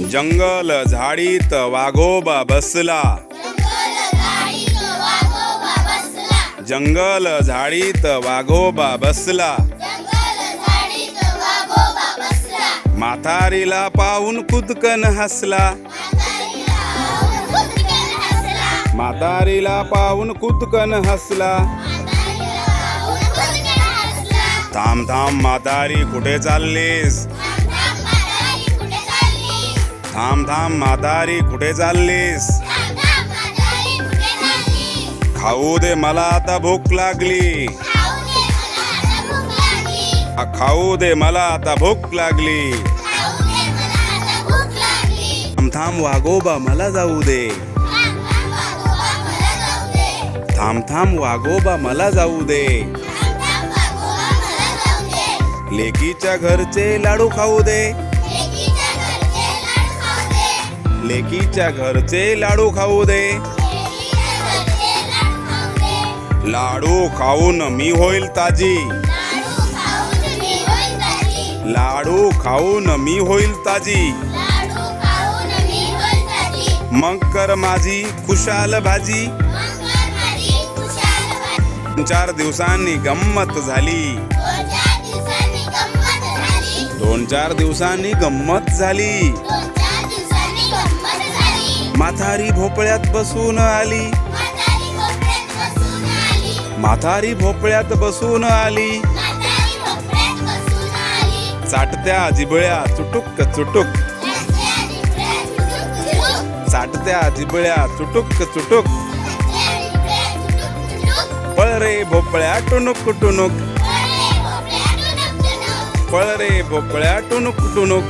जंगल झाडीत वाघोबा बसला. जंगल झाडीत वाघोबा बसला. म्हातारीला पाहून कुदकन हसला. म्हातारीला पाहून कुदकन हसला. थांब थांब म्हातारी कुठे चाललीस? थांब थांब म्हातारी कुठे चाललीस? खाऊ दे मला आता भूक लागली. खाऊ दे मला आता भूक लागली. थांब थांब वागोबा मला जाऊ दे. थांब थांब वागोबा मला जाऊ दे. लेकीच्या घरचे लाडू खाऊ दे. लेकीच्या घरचे लाडू खाऊ दे. लाडू खाऊन मी होईल ताजी. लाडू खाऊन मी होईल ताजी. मग कर माझी खुशाल भाजी. चार दिवसांनी गंमत झाली. दोन चार दिवसांनी गंमत झाली. म्हातारी भोपळ्यात बसून आली. म्हातारी भोपळ्यात बसून आली. चाटत्या जिबळ्या चुटुक चुटुक. चाटत्या जिबळ्या चुटुक चुटुक. पळ रे भोपळ्या टुनुक टुनुक पळ रे भोपळ्या टुनुक टुनुक